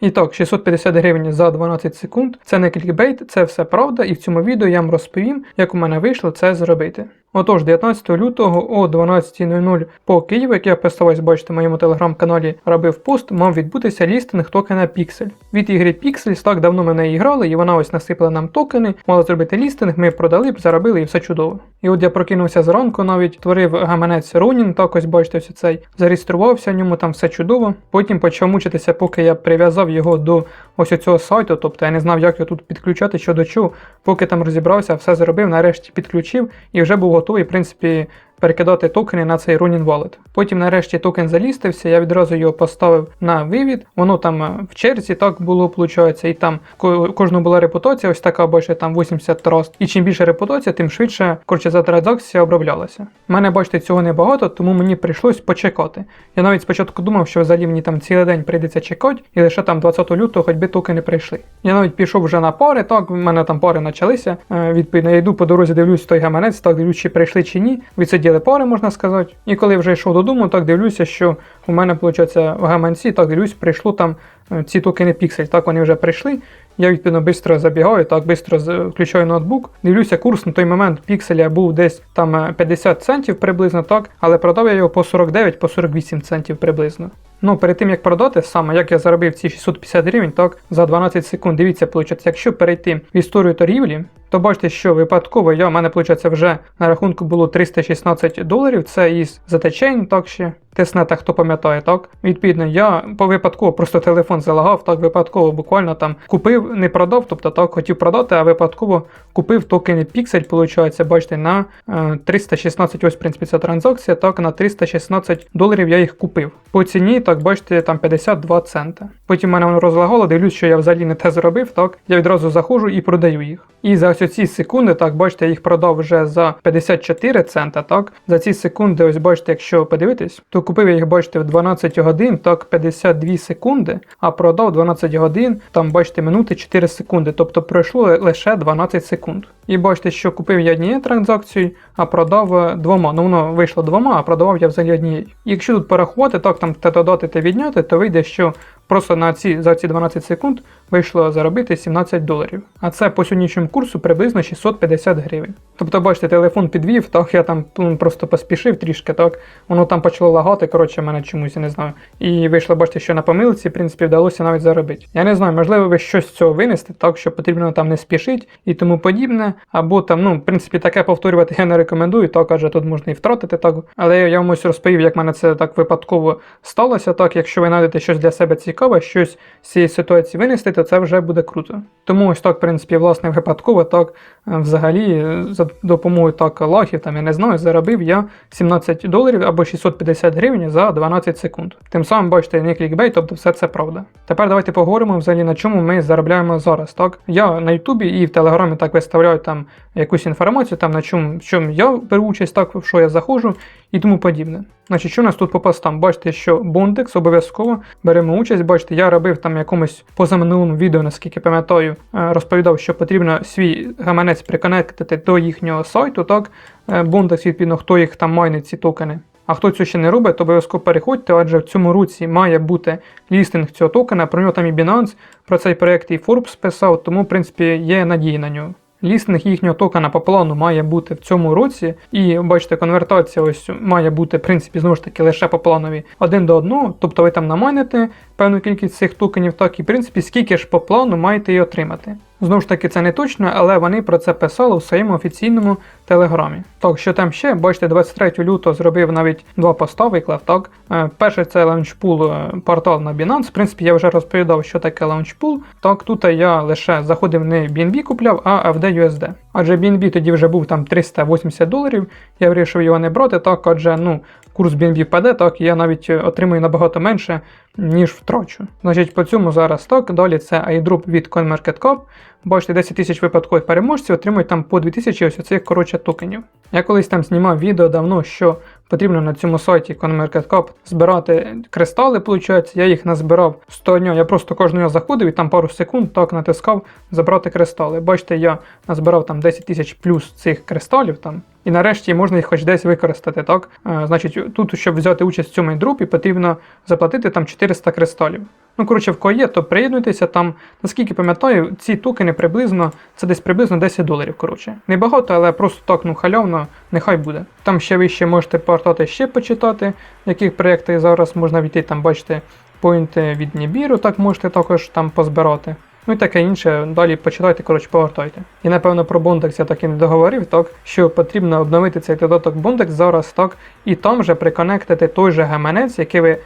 І так, 650 гривень за 12 секунд. Це не клікбейт, це все правда, і в цьому відео я вам розповім, як у мене вийшло це зробити. Отож, 19 лютого о 12.00 по Києву, як я представаюсь, бачите, в моєму телеграм-каналі робив пост, мав відбутися лістинг токена Pixel. Від ігри Pixels так давно ми в неї грали, і вона ось насипала нам токени, мала зробити лістинг, ми продали, заробили і все чудово. І от я прокинувся зранку, навіть творив гаманець Ронін, так ось бачите, ось цей зареєструвався в ньому, там все чудово. Потім почав мучитися, поки я прив'язав його до ось цього сайту, тобто я не знав, як його тут підключати, що до чого. Поки там розібрався, все зробив, нарешті підключив і вже був готовий, в принципі, перекидати токени на цей Ronin Wallet. Потім нарешті токен залістився, я відразу його поставив на вивід. Воно там е, в черзі так було, виходить, і там ко- кожного була репутація, ось така бачите, там 80 раз. І чим більше репутація, тим швидше коротше, за транзакція оброблялася. У мене, бачите, цього небагато, тому мені прийшлось почекати. Я навіть спочатку думав, що взагалі мені там цілий день прийдеться чекати, і лише там 20 лютого хоч би токени прийшли. Я навіть пішов вже на пари, так, в мене там пари почалися. Е, відповідно, я йду по дорозі, дивлюсь той гаманець, так дивлюсь, чи прийшли чи ні. Відсиділи пари, можна сказати. І коли вже йшов додому, так дивлюся, що у мене, виходить, в гаманці, так дивлюсь, прийшло там е, ці токени Pixel. Так вони вже прийшли. Я відповідно швидко забігаю, так швидко включаю ноутбук. Дивлюся, курс на той момент пікселя був десь там е, 50 центів приблизно, так, але продав я його по 49, по 48 центів приблизно. Ну, перед тим як продати, саме як я заробив ці 650 гривень, так, за 12 секунд. Дивіться, виходить, якщо перейти в історію торгівлі, то бачите, що випадково я, в мене, виходить, вже на рахунку було 316 доларів, це із затечень, так ще. Теснета, хто пам'ятає, так? Відповідно, я по випадково просто телефон залагав, так випадково буквально там купив, не продав, тобто так хотів продати, а випадково купив токени Pixel, виходить, бачите, на е, 316, ось в принципі ця транзакція, так, на 316 доларів я їх купив. По ціні, так, бачите, там 52 цента. Потім мене воно розлагало, дивлюсь, що я взагалі не те зробив, так, я відразу заходжу і продаю їх. І за ось ці секунди, так, бачите, я їх продав вже за 54 цента, так, за ці секунди, ось бачите, якщо подивитись, то купив я їх, бачите, в 12 годин, так, 52 секунди, а продав 12 годин, там, бачите, минути 4 секунди, тобто пройшло лише 12 секунд. І бачите, що купив я однією транзакцією, а продав е, двома. Ну воно вийшло двома, а продавав я взагалі однією. Якщо тут порахувати, так там те додати та відняти, то вийде, що просто на ці, за ці 12 секунд вийшло заробити 17 доларів. А це по сьогоднішньому курсу приблизно 650 гривень. Тобто, бачите, телефон підвів, так я там ну, просто поспішив трішки, так воно там почало лагати, коротше, мене чомусь, я не знаю. І вийшло, бачите, що на помилці, в принципі, вдалося навіть заробити. Я не знаю, можливо, ви щось з цього винести, так що потрібно там не спішити і тому подібне. Або там, ну, в принципі, таке повторювати я не рекомендую, так адже тут можна і втратити так. Але я вам ось розповів, як мене це так випадково сталося. Так, якщо ви знайдете щось для себе цікаве, щось з цієї ситуації винести, то це вже буде круто. Тому ось так, в принципі, власне, випадково, так, е, взагалі, е, за допомогою так лагів, там, я не знаю, заробив я 17 доларів або 650 гривень за 12 секунд. Тим самим, бачите, не клікбейт, тобто все це правда. Тепер давайте поговоримо взагалі на чому ми заробляємо зараз. Так, я на Ютубі і в Телеграмі так виставляю там якусь інформацію, там на чому, в чому я беру участь, так, в що я заходжу і тому подібне. Значить, що у нас тут по постам? Бачите, що Бондекс обов'язково беремо участь. Бачите, я робив там якомусь позаминулому відео, наскільки пам'ятаю, е, розповідав, що потрібно свій гаманець приконектити до їхнього сайту, так? Бондекс, відповідно, хто їх там майнить ці токени. А хто це ще не робить, то обов'язково переходьте, адже в цьому році має бути лістинг цього токена. Про нього там і Binance, про цей проект і Forbes писав, тому, в принципі, є надії на нього. Лістинг їхнього токена по плану має бути в цьому році, і бачите, конвертація ось має бути, в принципі, знову ж таки лише по планові один до одного. Тобто ви там намайните певну кількість цих токенів, так і в принципі, скільки ж по плану маєте її отримати. Знову ж таки, це не точно, але вони про це писали в своєму офіційному телеграмі. Так, що там ще, бачите, 23 лютого зробив навіть два поста, виклав. Так, Е, перший це лаунчпул е, портал на Binance. В принципі, я вже розповідав, що таке лаунчпул. Так, тут я лише заходив не BNB купляв, а FDUSD. Адже BNB тоді вже був там 380 доларів. Я вирішив його не брати, так, адже ну, курс BNB впаде, так, і я навіть е, отримую набагато менше, ніж втрачу. Значить, по цьому зараз так. Далі це iDrop від CoinMarketCap. Бачите, 10 тисяч випадкових переможців отримують там по 2000 ось оцих коротше токенів. Я колись там знімав відео давно, що потрібно на цьому сайті CoinMarketCap збирати кристали, виходить. Я їх назбирав 100 днів. Я просто кожного заходив і там пару секунд так натискав забрати кристали. Бачите, я назбирав там 10 тисяч плюс цих кристалів там. І нарешті можна їх хоч десь використати, так? Е, значить, тут, щоб взяти участь в цьому дропі, потрібно заплатити там 400 кристалів. Ну, коротше, в кого є, то приєднуйтеся там. Наскільки пам'ятаю, ці токени приблизно, це десь приблизно 10 доларів. Коротше. Небагато, але просто так, ну, халявно, нехай буде. Там ще ви ще можете повертати ще почитати, яких проєктах зараз можна війти, там бачите, поінти від Нібіру, так можете також там позбирати. Ну і таке інше, далі почитайте, коротше, повертайте. І напевно про Bondex я так і не договорив, так, що потрібно обновити цей додаток Bondex зараз, так, і там же приконектити той же гаманець, який ви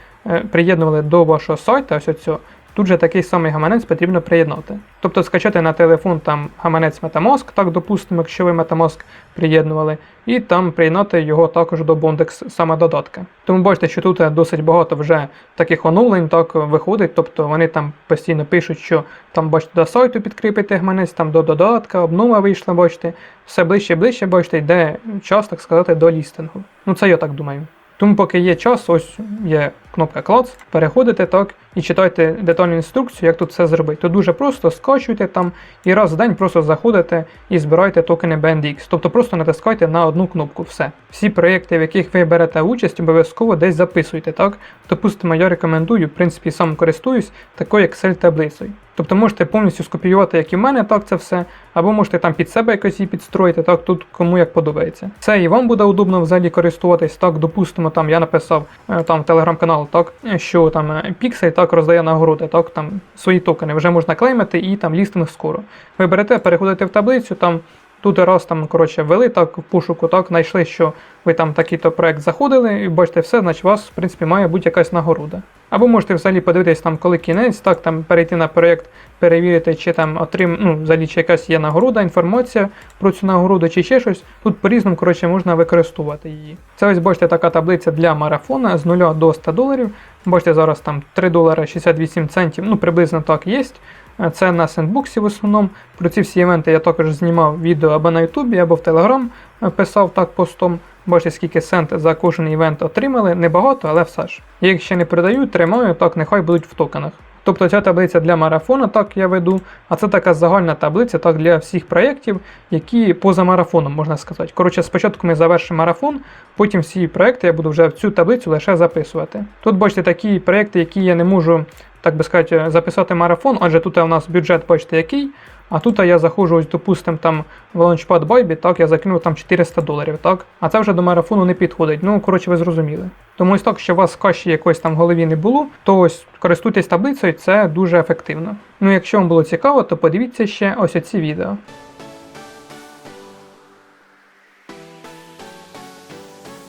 приєднували до вашого сайту, ось оцього, тут же такий самий гаманець потрібно приєднати. Тобто скачати на телефон там гаманець Metamask, так допустимо, якщо ви Metamask приєднували, і там приєднати його також до Bondex саме додатка. Тому бачите, що тут досить багато вже таких оновлень так виходить, тобто вони там постійно пишуть, що там бачите до сайту підкріпити гаманець, там до додатка, обнова вийшла, бачите, все ближче ближче, бачите, йде час, так сказати, до лістингу. Ну це я так думаю. Тому поки є час, ось є кнопка клац, переходите так і читайте детальну інструкцію, як тут все зробити. То дуже просто скачуйте там і раз в день просто заходите і збирайте токени BNDX. Тобто просто натискайте на одну кнопку. Все. Всі проєкти, в яких ви берете участь, обов'язково десь записуйте. так? Допустимо, я рекомендую, в принципі, сам користуюсь такою Excel таблицею. Тобто можете повністю скопіювати, як і в мене, так це все, або можете там під себе якось її підстроїти, так тут кому як подобається. Це і вам буде удобно взагалі користуватись. Так, допустимо, там я написав е, там телеграм-канал, так що там піксель так роздає нагороди, так там свої токени вже можна клеймити і там лістинг скоро. Ви берете, переходите в таблицю, там тут раз там коротше ввели так в пошуку, так знайшли, що ви там такий-то проект заходили, і бачите все, значить у вас в принципі має бути якась нагорода. Або можете взагалі подивитись там, коли кінець, так там перейти на проєкт, перевірити, чи там отрим, ну, взагалі чи якась є нагорода, інформація про цю нагороду, чи ще щось. Тут по-різному коротше, можна використовувати її. Це ось бачите така таблиця для марафона з 0 до 100 доларів. Бачите, зараз там 3 долари 68 центів, ну приблизно так є. Це на сендбуксі в основному. Про ці всі івенти я також знімав відео або на Ютубі, або в Телеграм писав так постом. Бачите, скільки сент за кожен івент отримали, небагато, але все ж. Я їх ще не передаю, тримаю, так нехай будуть в токенах. Тобто ця таблиця для марафону, так я веду, а це така загальна таблиця так для всіх проєктів, які поза марафоном, можна сказати. Коротше, спочатку ми завершимо марафон, потім всі проєкти я буду вже в цю таблицю лише записувати. Тут бачите такі проєкти, які я не можу, так би сказати, записати марафон, адже тут у нас бюджет, бачите, який. А тут я заходжу, ось, допустим, там в Launchpad Bybit, так, я закинув там 400 доларів, так? А це вже до марафону не підходить. Ну, коротше, ви зрозуміли. Тому ось так, що у вас каші якоїсь там в голові не було, то ось користуйтесь таблицею, це дуже ефективно. Ну, якщо вам було цікаво, то подивіться ще ось оці відео.